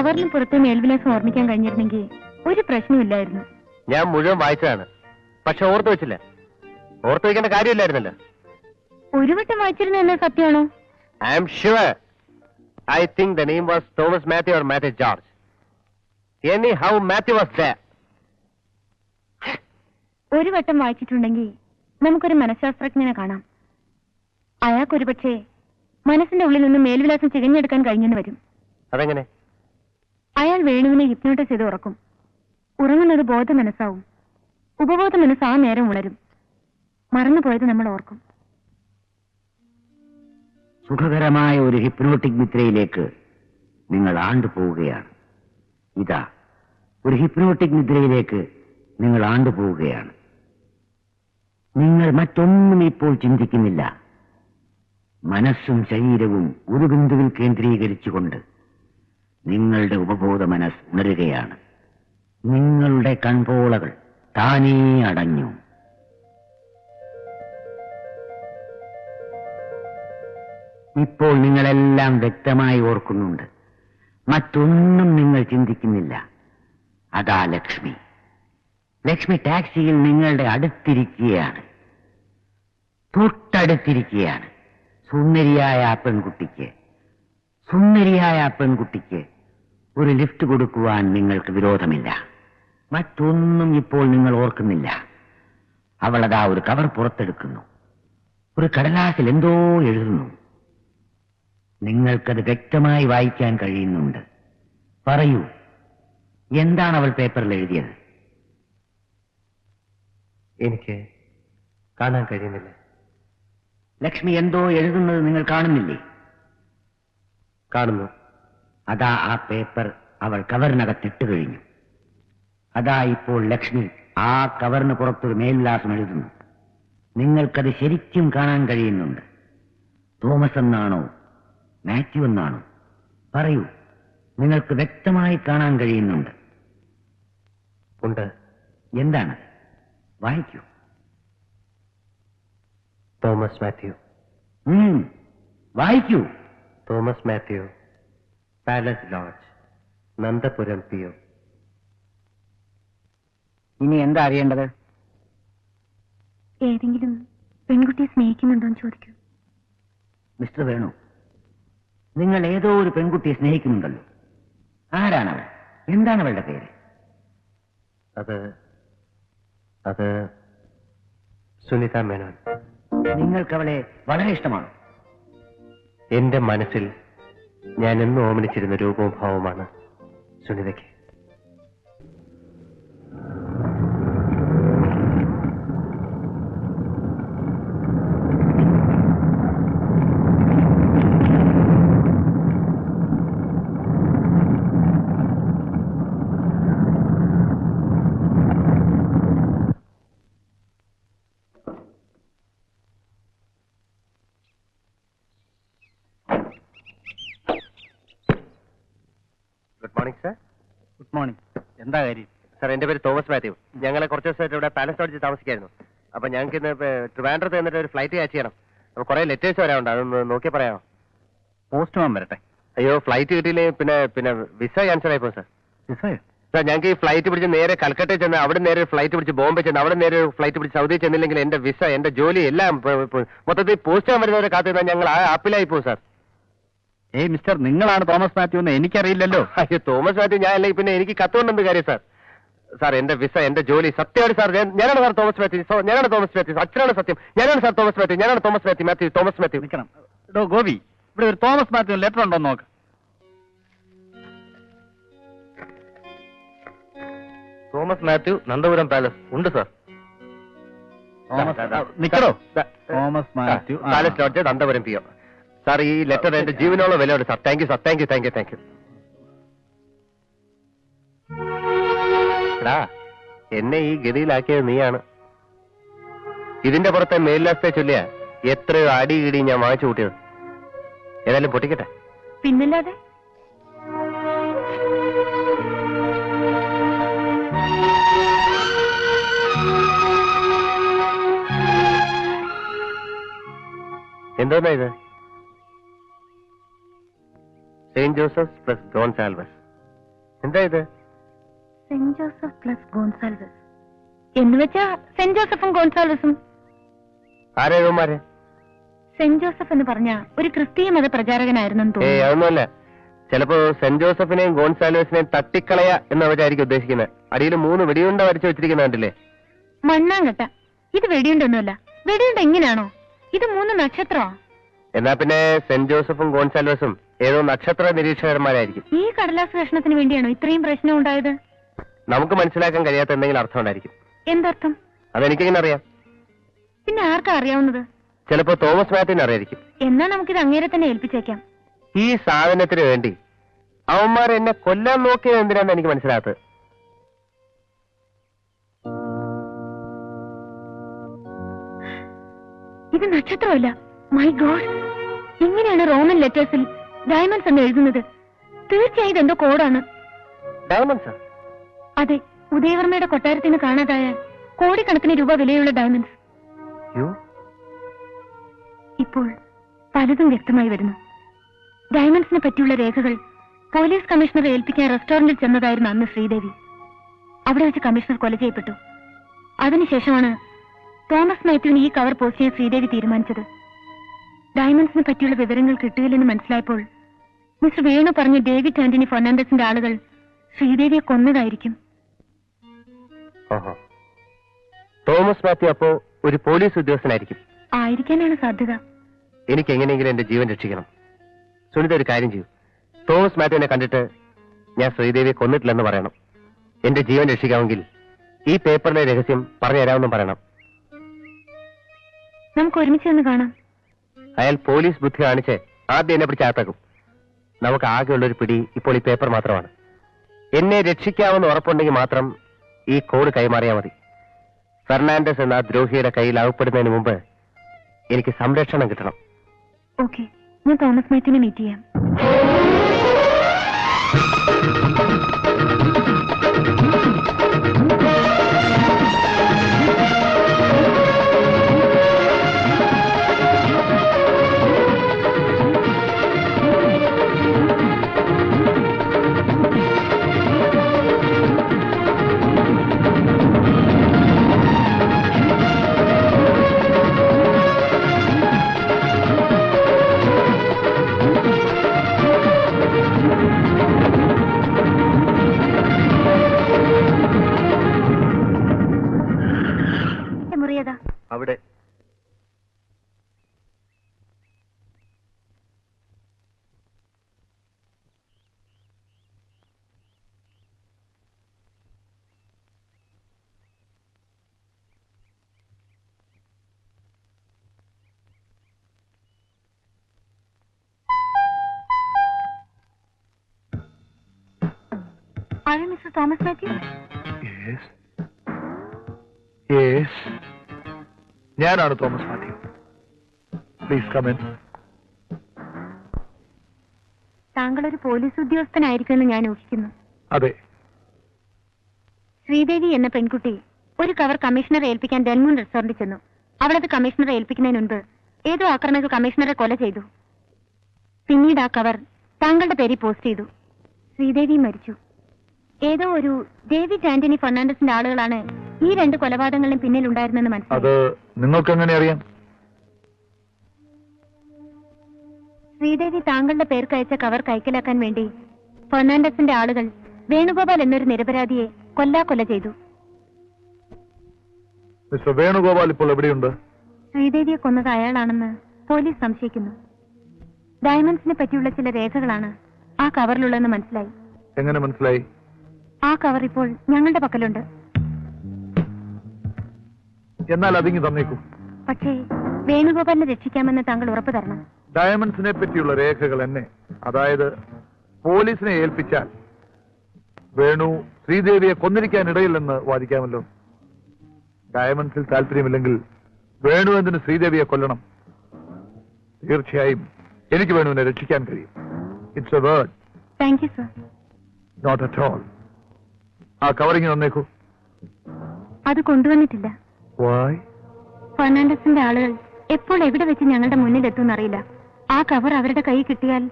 കവറിന് പുറത്തെ മേൽവിലാസം ഓർമ്മിക്കാൻ കഴിഞ്ഞിരുന്നെങ്കിൽ ഒരു പ്രശ്നമില്ലായിരുന്നു ഞാൻ മുഴുവൻ വായിച്ചതാണ്. പക്ഷെ ഓർത്തു വെച്ചില്ല. ഓർത്തു വെക്കേണ്ട കാര്യമില്ലായിരുന്നല്ലോ. ഒരു വട്ടം വായിച്ചിരുന്ന എന്ന സത്യമാണോ? I'm sure I think the name was Thomas Mathew or Mathew George anyhow Mathew was the ഒരു വട്ടം വായിച്ചിട്ടുണ്ടെങ്കിൽ നമുക്കൊരു മനഃശാസ്ത്രജ്ഞനെ കാണാം. അയാൾക്കൊരു പക്ഷേ മനസ്സിന്റെ ഉള്ളിൽ നിന്ന് മേൽവിലാസം ചികഞ്ഞെടുക്കാൻ കഴിഞ്ഞെന്ന് വരും. അതെങ്ങനെ? അയാൾ വേണുവിനെ ഹിപ്നോട്ടൈസ് ചെയ്ത് ഉറക്കും. ഉറങ്ങുന്നത് ബോധ മനസ്സാവും. ഉപബോധ മനസ്സ് ആ നേരം ഉണരും. മറന്നുപോയത് നമ്മൾ ഓർക്കും. സുഖകരമായ ഒരു ഹിപ്നോട്ടിക് നിദ്രയിലേക്ക് നിങ്ങൾ ആണ്ടുപോവുകയാണ് ഇതാ ഒരു ഹിപ്നോട്ടിക് നിദ്രയിലേക്ക് നിങ്ങൾ ആണ്ടുപോവുകയാണ് നിങ്ങൾ മറ്റൊന്നും ഇപ്പോൾ ചിന്തിക്കുന്നില്ല. മനസ്സും ശരീരവും ഒരു ബിന്ദുവിൽ കേന്ദ്രീകരിച്ചുകൊണ്ട് നിങ്ങളുടെ ഉപബോധ മനസ്സ് ഉണരുകയാണ്. നിങ്ങളുടെ കൺപോളകൾ താനേ അടഞ്ഞു. ഇപ്പോൾ നിങ്ങളെല്ലാം വ്യക്തമായി ഓർക്കുന്നുണ്ട്. മറ്റൊന്നും നിങ്ങൾ ചിന്തിക്കുന്നില്ല. അതാ ലക്ഷ്മി. ലക്ഷ്മി ടാക്സിയിൽ നിങ്ങളുടെ അടുത്തിരിക്കുകയാണ്. തൊട്ടടുത്തിരിക്കുകയാണ്. സുന്ദരിയായ ആ പെൺകുട്ടിക്ക് സുന്ദരിയായ പെൺകുട്ടിക്ക് ഒരു ലിഫ്റ്റ് കൊടുക്കുവാൻ നിങ്ങൾക്ക് വിരോധമില്ല. മറ്റൊന്നും ഇപ്പോൾ നിങ്ങൾ ഓർക്കുന്നില്ല. അവളതാ ഒരു കവർ പുറത്തെടുക്കുന്നു. ഒരു കടലാസിൽ എന്തോ എഴുതുന്നു. നിങ്ങൾക്കത് വ്യക്തമായി വായിക്കാൻ കഴിയുന്നുണ്ട്. പറയൂ എന്താണ് അവൾ പേപ്പറിൽ എഴുതിയത്? എനിക്ക് കാണാൻ കഴിയുന്നില്ല. ലക്ഷ്മി എന്തോ എഴുതുന്നത് നിങ്ങൾ കാണുന്നില്ലേ? കാണുന്നു. അതാ ആ പേപ്പർ അവൾ കവറിനകത്തിട്ട് കഴിഞ്ഞു. അതാ ഇപ്പോൾ ലക്ഷ്മി ആ കവറിന് പുറത്തൊരു മേൽവിലാസം എഴുതുന്നു. നിങ്ങൾക്കത് ശരിക്കും കാണാൻ കഴിയുന്നുണ്ട്. തോമസ് എന്നാണോ? മാത്യു എന്നാണോ? പറയൂ. നിങ്ങൾക്ക് വ്യക്തമായി കാണാൻ കഴിയുന്നുണ്ട്. ഉണ്ട്. എന്താണ്? വായിക്കൂ. തോമസ് മാത്യു. വായിക്കൂ. Thomas Mathew palace lodge Nandapuram P O. ഇനി എന്താ അറിയേണ്ടത്? ഏതെങ്കിലും പെൺകുട്ടിയെ സ്നേഹിക്കുന്നുണ്ടോ എന്ന് ചോദിക്കൂ. മിസ്റ്റർ വേണു നിങ്ങൾ ഏതോ ഒരു പെൺകുട്ടിയെ സ്നേഹിക്കുന്നുണ്ടല്ലോ. ആരാണവൾ? എന്താണ് അവളുടെ പേര്? അത് അത് സുനിത മേനോൻ. നിങ്ങൾക്ക് അവളെ വളരെ ഇഷ്ടമാണ്. എന്റെ മനസ്സിൽ ഞാൻ എന്നും ഓമനിച്ചിരുന്ന രൂപവും ഭാവവുമാണ് സുനിതയ്ക്ക്. മോർണിംഗ് സർ ഗുഡ് മോർണിംഗ് എന്താ കാര്യം? സാർ എന്റെ പേര് തോമസ് മാത്യു. ഞങ്ങളെ കുറച്ച് ദിവസമായിട്ട് ഇവിടെ പാലസ് ലോഡ്ജിൽ താമസിക്കായിരുന്നു. അപ്പൊ ഞങ്ങൾക്ക് ഇന്ന് ട്രിവാൻഡ്രത്ത് എന്നിട്ട് ഒരു ഫ്ലൈറ്റ് ക്യാച്ച് ചെയ്യണം. അപ്പൊ കുറെ ലെറ്റേഴ്സ് വരാനുണ്ട്. അതൊന്ന് നോക്കി പറയാമോ? പോസ്റ്റ്മാൻ വരട്ടെ. അയ്യോ ഫ്ലൈറ്റ് കിട്ടിയില്ലേ? പിന്നെ പിന്നെ വിസ ക്യാൻസൽ ആയിപ്പോ സാർ വിസയോ സാർ ഞങ്ങൾക്ക് ഈ ഫ്ലൈറ്റ് പിടിച്ച് നേരെ കൽക്കട്ടയിൽ ചെന്ന് അവിടെ നേരെ ഫ്ലൈറ്റ് പിടിച്ച് ബോംബെ ചെന്ന് അവിടെ നേരെ ഫ്ലൈറ്റ് പിടിച്ച് സൗദി ചെന്നില്ലെങ്കിൽ എന്റെ വിസ എന്റെ ജോലി എല്ലാം മൊത്തത്തിൽ പോസ്റ്റ് വരുന്നവരെ കാത്തിരുന്നാൽ ഞങ്ങൾ ആ ആപ്പിലായി പോകും സാർ ഏയ് മിസ്റ്റർ നിങ്ങളാണ് തോമസ് മാത്യു എന്ന് എനിക്കറിയില്ലല്ലോ. അയ്യോ തോമസ് മാത്യു ഞാൻ അല്ലെങ്കിൽ പിന്നെ എനിക്ക് കത്തുകൊണ്ടെന്ന് കാര്യം സാർ. സാർ എന്റെ വിസ എന്റെ ജോലി സത്യമാണ് സാർ. ഞാനാണ് സാർ തോമസ് മാത്യു. ഞാനാണ് തോമസ് മാത്യു. അച്ഛനാണ് സത്യം. ഞാനാണ് സാർ തോമസ് മാത്യു. ഞാനാണ് തോമസ് മാത്യു. മാത്യു തോമസ് മാത്യു. നിൽക്കണം. ഡോ ഗോപി ഇവിടെ ഒരു തോമസ് മാത്യു ലെറ്റർ ഉണ്ടോ നോക്ക്. തോമസ് മാത്യു നന്ദപുരം പാലസ്. ഉണ്ട് sir. Thomas Mathew palace lodge Nandapuram P O. Sir ഈ ലെറ്റർ എന്റെ ജീവനോളം വിലയുണ്ട് sir. Thank you sir thank you thank you thank you എടാ എന്നെ ഈ ഗതിയിലാക്കിയത് നീയാണ്. ഇതിന്റെ പുറത്തെ മേലിലാസത്തെ ചൊല്ലിയ എത്രയോ അടി ഇടി ഞാൻ വാങ്ങിച്ചു കൂട്ടിയത്. ഏതായാലും പൊട്ടിക്കട്ടെ. പിന്നല്ലാതെ? എന്തോന്നാ ഇത്? Saint Joseph plus Gonsalves. എന്താ ഇത്? Saint Joseph plus Gonsalves. എന്ന് വെച്ചാ സെന്റ് ജോസഫും ഗോൺസാൽവസും. ആരേവന്മാര് സെന്റ് ജോസഫ് എന്ന് പറഞ്ഞ ഒരു ക്രിസ്തീയ മത പ്രചാരകനായിരുന്നു അതൊന്നുമല്ല. ചിലപ്പോ സെന്റ് ജോസഫിനെയും ഗോൺസാലോസിനെയും തട്ടിക്കളയ എന്നവരായിരിക്കും ഉദ്ദേശിക്കുന്നത് അടിയിൽ മൂന്ന് വെടിയുണ്ട വരച്ചു വെച്ചിരിക്കുന്ന കണ്ടില്ലേ? മണ്ണാങ്കട്ട. ഇത് വെടിയുണ്ടൊന്നുമല്ല. വെടിയുണ്ട എങ്ങനെയാണോ? ഇത് മൂന്ന് നക്ഷത്രമാ. എന്നാ പിന്നെ സെന്റ് ജോസഫും ഗോൺസാലോസും ഏതോ നക്ഷത്ര നിരീക്ഷകന്മാരായിരിക്കും. ഈ കടലാസ് കഷ്ണത്തിന് വേണ്ടിയാണോ ഇത്രയും പ്രശ്നം ഉണ്ടായത്? നമുക്ക് മനസ്സിലാക്കാൻ കഴിയാത്ത എന്തെങ്കിലും അർത്ഥം ഉണ്ടായിരിക്കും. എന്തർത്ഥം? അതെനിക്കെങ്ങനെ അറിയാം? പിന്നെ ആർക്കാ അറിയാവുന്നത്? ചിലപ്പോ തോമസ് മാത്യുവിന് അറിയായിരിക്കും. എന്നാ നമുക്കിത് അങ്ങേരെ തന്നെ ഏൽപ്പിച്ചേക്കാം. ഈ സാധനത്തിന് വേണ്ടി അവന്മാർ എന്നെ കൊല്ലാൻ നോക്കിയത് എന്തിനാന്ന് എനിക്ക് മനസ്സിലാത്തത് ഇത് നക്ഷത്രമല്ല. മൈ ഗോഡ് എങ്ങനെയാണ് റോമൻ ലെറ്റേഴ്സിൽ ഡയമണ്ട്സ് എന്ന് എഴുതുന്നത്? തീർച്ചയായും ഇതെന്തോ കോഡാണ്. ഡയമണ്ട്സ്? അതെ ഉദയവർമ്മയുടെ കൊട്ടാരത്തിന് കാണാതായ കോടിക്കണക്കിന് രൂപ വിലയുള്ള ഡയമണ്ട്സ്. ഇപ്പോൾ പലതും വ്യക്തമായി വരുന്നു. ഡയമണ്ട്സിനെ പറ്റിയുള്ള രേഖകൾ പോലീസ് കമ്മീഷണറെ ഏൽപ്പിക്കാൻ റെസ്റ്റോറന്റിൽ ചെന്നതായിരുന്നു അന്ന് ശ്രീദേവി. അവിടെ വെച്ച് കമ്മീഷണർ കൊല ചെയ്യപ്പെട്ടു. അതിനുശേഷമാണ് തോമസ് മാത്യുവിന് ഈ കവർ പോസ്റ്റ് ചെയ്യാൻ ശ്രീദേവി തീരുമാനിച്ചത്. ഡയമണ്ട്സിനെ പറ്റിയുള്ള വിവരങ്ങൾ കിട്ടിയില്ലെന്ന് മനസ്സിലായപ്പോൾ മിസ്റ്റർ വേണു പറഞ്ഞ ഡേവിഡ് ആന്റണി ഫെർണാണ്ടസിന്റെ ആളുകൾ ശ്രീദേവിയെ കൊന്നതായിരിക്കും. തോമസ് മാത്യു അപ്പോ ഒരു പോലീസ് ഉദ്യോഗസ്ഥനായിരിക്കും. ആയിരിക്കാനാണ് സാധ്യത. എനിക്ക് എങ്ങനെയെങ്കിലും എന്റെ ജീവൻ രക്ഷിക്കണം. സുനിത ഒരു കാര്യം ചെയ്യൂ. തോമസ് മാത്യുവിനെ കണ്ടിട്ട് ഞാൻ ശ്രീദേവിയെ കൊന്നിട്ടില്ലെന്ന് പറയണം. എന്റെ ജീവൻ രക്ഷിക്കാമെങ്കിൽ ഈ പേപ്പറിലെ രഹസ്യം പറഞ്ഞു തരാമെന്നും പറയണം. നമുക്ക് ഒരുമിച്ച് കാണാം. അയാൾ പോലീസ് ബുദ്ധി കാണിച്ച് ആദ്യം എന്നെ പിടിച്ച് അകത്താക്കും. നമുക്ക് ആകെയുള്ളൊരു പിടി ഇപ്പോൾ ഈ പേപ്പർ മാത്രമാണ്. എന്നെ രക്ഷിക്കാമെന്ന് ഉറപ്പുണ്ടെങ്കിൽ മാത്രം ഈ കോഡ് കൈമാറിയാൽ മതി. ഫെർണാണ്ടസ് എന്ന ദ്രോഹിയുടെ കയ്യിൽ അകപ്പെടുന്നതിന് മുമ്പ് എനിക്ക് സംരക്ഷണം കിട്ടണം. ഓക്കെ ഞാൻ തോമസ് മാറ്റിനെ മീറ്റ് ചെയ്യാം. മുറിയതാ അവിടെ ആരാ മിസ്റ്റർ തോമസ് മാത്യു ഞാനാണ് Thomas Mathew. Please come in താങ്കൾ ഒരു പോലീസ് ഉദ്യോഗസ്ഥനായിരിക്കുമെന്ന് ഞാൻ ഊഹിക്കുന്നു. അതെ. ശ്രീദേവി എന്ന പെൺകുട്ടി ഒരു കവർ കമ്മീഷണറെ ഏൽപ്പിക്കാൻ ഡെൻമൂൺ റെസ്റ്റോറന്റിൽ ചെന്നു. അവളത് കമ്മീഷണറെ ഏൽപ്പിക്കുന്നതിന് മുൻപ് ഏതോ ആക്രമികൾ കമ്മീഷണറെ കൊല ചെയ്തു. പിന്നീട് ആ കവർ താങ്കളുടെ പേരിൽ പോസ്റ്റ് ചെയ്തു. ശ്രീദേവി മരിച്ചു. ഏതോ ഒരു ഡേവിഡ് ആന്റണി ഫെർണാണ്ടസിന്റെ ആളുകളാണ് ഈ രണ്ട് കൊലപാതകങ്ങളിലും പിന്നിലുണ്ടായിരുന്നെന്ന് അത് മനസ്സിലായി. നിങ്ങൾക്ക് എങ്ങനെ അറിയാം? ശ്രീദേവി താങ്കളുടെ പേർക്ക് അയച്ച കവർ കൈക്കലാക്കാൻ വേണ്ടി ഫെർണാണ്ടസിന്റെ ആളുകൾ വേണുഗോപാൽ എന്നൊരു നിരപരാധിയെ കൊല്ലാക്കൊല ചെയ്തു. മിസ്റ്റർ വേണുഗോപാൽ ഇപ്പോൾ എവിടെയുണ്ട്? ശ്രീദേവിയെ കൊന്നത് അയാളാണെന്ന് പോലീസ് സംശയിക്കുന്നു. ഡയമണ്ട്സിനെ പറ്റിയുള്ള ചില രേഖകളാണ് ആ കവറിലുള്ളതെന്ന് മനസ്സിലായി. എങ്ങനെ മനസ്സിലായി? ആ കവർ ഇപ്പോൾ ഞങ്ങളുടെ പക്കലുണ്ട്. എന്നാൽ അതിങ്ങി തന്നേക്കും. പക്ഷേ വേണുഗോപാലിനെ രക്ഷിക്കാമെന്ന് താങ്കൾ ഉറപ്പ് തരണം. ഡയമണ്ട്സിനെ പറ്റിയുള്ള രേഖകൾ എന്നെ അതായത് പോലീസിനെ ഏൽപ്പിച്ചാൽ വേണു ശ്രീദേവിയെ കൊന്നിരിക്കാൻ ഇടയില്ലെന്ന് വാദിക്കാമല്ലോ. ഡയമണ്ട്സിൽ താല്പര്യമില്ലെങ്കിൽ വേണു എന്തിന് ശ്രീദേവിയെ കൊല്ലണം? തീർച്ചയായും എനിക്ക് വേണുവിനെ രക്ഷിക്കാൻ കഴിയും. It's a word thank you sir not at all ആ കവറിങ് തന്നേക്കൂ. അത് കൊണ്ടുവന്നിട്ടില്ല. ഫെർണാണ്ടസിന്റെ ആളുകൾ എപ്പോൾ എവിടെ വെച്ച് ഞങ്ങളുടെ മുന്നിലെത്തും അറിയില്ല ആ കവർ അവരുടെ കൈ കിട്ടിയാൽ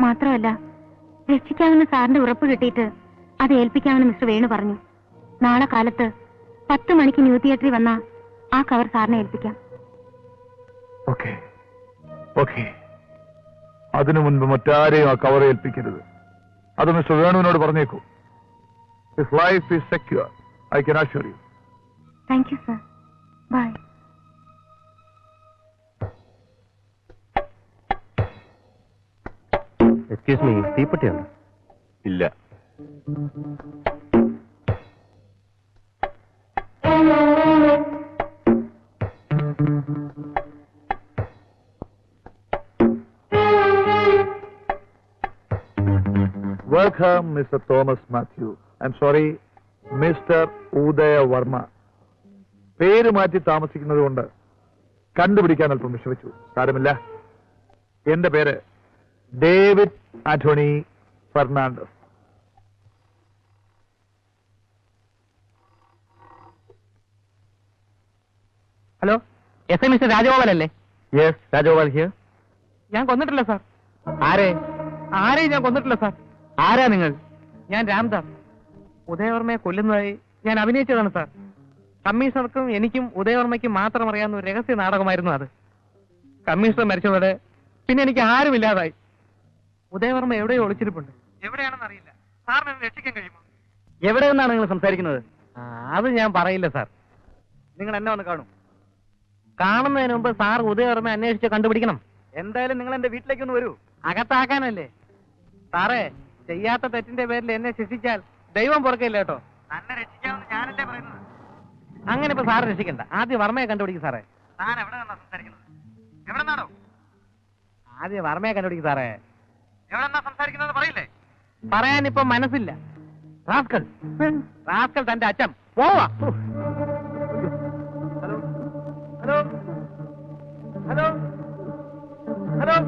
മാത്രമല്ല രക്ഷിക്കാമെന്ന് സാറിന്റെ ഉറപ്പ് കിട്ടിയിട്ട് അത് ഏൽപ്പിക്കാമെന്ന് മിസ്റ്റർ വേണു പറഞ്ഞു. നാളെ കാലത്ത് പത്ത് മണിക്ക് ന്യൂ തിയേറ്ററിൽ വന്ന ആ കവർ സാറിനെ ഏൽപ്പിക്കാം. ഓക്കെ ഓക്കെ അതിനു മുൻപ് മറ്റാരെയും ആ കവർ ഏൽപ്പിക്കരുത്. അത് മിസ്റ്റർ വേണുവിനോട് പറഞ്ഞേക്കൂ. His life is secure I can assure you thank you sir bye excuse me തീപ്പെട്ടിയുണ്ട് ഇല്ല. Welcome Mr. Thomas Mathew I'm sorry, sorry mister Udaya പേര് മാറ്റി താമസിക്കുന്നത് കൊണ്ട് കണ്ടുപിടിക്കാൻ അല്പം വിഷമിച്ചു. സാരമില്ല. എന്റെ പേര് David Antony Fernandes. Hello S I mister Rajagopal അല്ലേ? യെസ് രാജഗോപാൽ ഹിയർ ഞാൻ കൊന്നിട്ടില്ല സാർ. ആരെ? ആരെയും ഞാൻ കൊന്നിട്ടില്ല സാർ. ആരാ നിങ്ങൾ? ഞാൻ രാംദാസ്. ഉദയവർമ്മയെ കൊല്ലുന്നതായി ഞാൻ അഭിനയിച്ചതാണ് സാർ. കമ്മീഷണർക്കും എനിക്കും ഉദയവർമ്മയ്ക്കും മാത്രം അറിയാവുന്ന ഒരു രഹസ്യ നാടകമായിരുന്നു അത്. കമ്മീഷണർ മരിച്ചതോടെ പിന്നെ എനിക്ക് ആരുമില്ലാതായി ഉദയവർമ്മ എവിടെയോ ഒളിച്ചിരിപ്പുണ്ട്. എവിടെയാണെന്ന് അറിയില്ല. സാറിന് രക്ഷിക്കാൻ കഴിയുമോ? എവിടെ നിന്നാണ് നിങ്ങൾ സംസാരിക്കുന്നത്? അത് ഞാൻ പറയില്ല സാർ. നിങ്ങൾ എന്നെ വന്ന് കാണും. കാണുന്നതിന് മുമ്പ് സാർ ഉദയവർമ്മ അന്വേഷിച്ച് കണ്ടുപിടിക്കണം. എന്തായാലും നിങ്ങൾ എന്റെ വീട്ടിലേക്ക് ഒന്ന് വരൂ. അകത്താക്കാനല്ലേ? സാറേ ചെയ്യാത്ത തെറ്റിന്റെ പേരിൽ എന്നെ ശിക്ഷിച്ചാൽ ദൈവം പുറക്കില്ല കേട്ടോ. തന്നെ രക്ഷിക്കാമെന്ന് ഞാനല്ലേ പറയുന്നത്? അങ്ങനെ ഇപ്പൊ സാറ് രക്ഷിക്കണ്ട. ആദ്യം വർമ്മയെ കണ്ടുപിടിക്കും സാറേ. താൻ എവിടെ നിന്നാ സംസാരിക്കുന്നത്? എവിടെ നിന്നാണോ ആദ്യം വർമ്മയെ കണ്ടുപിടിക്കും സാറേ. എവിടെ നിന്നാ സംസാരിക്കുന്നത് പറയില്ലേ? പറയാൻ ഇപ്പൊ മനസ്സില്ല. റാസ്കൽ. റാസ്കൽ തന്റെ അച്ഛൻ. പോവാ. ഹലോ. ഹലോ. ഹലോ.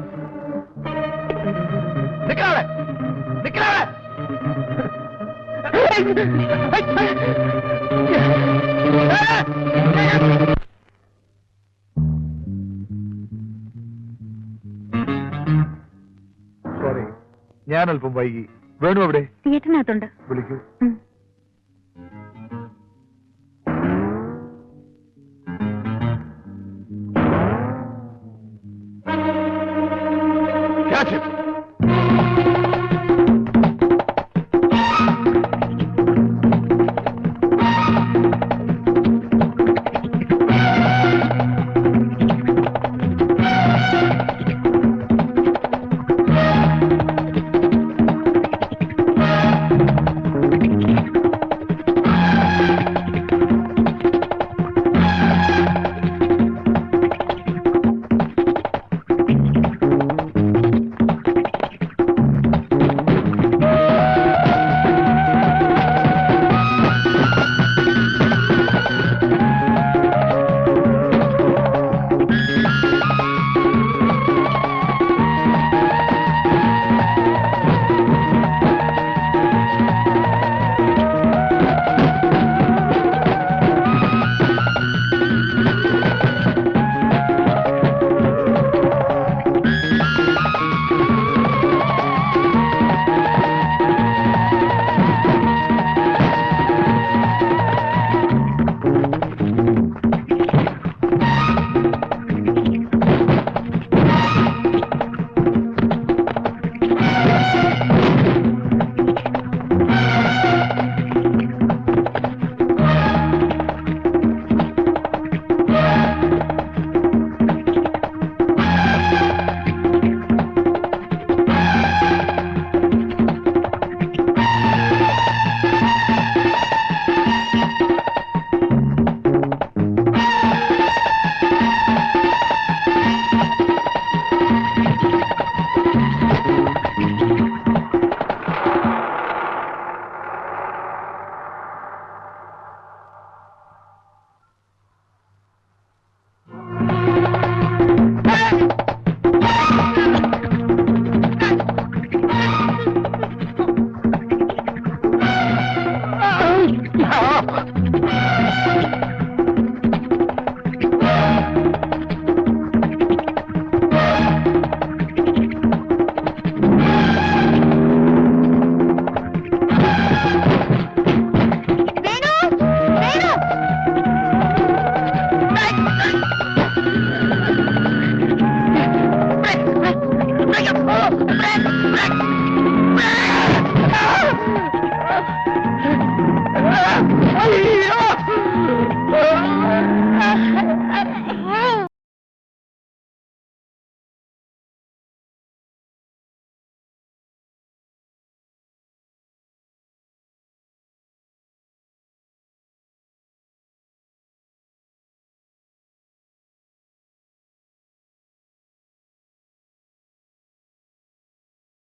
സോറി ഞാൻ അല്പം വൈകി. വേണു അവിടെ? തിയേറ്ററിനകത്തുണ്ട്. വിളിക്കൂ.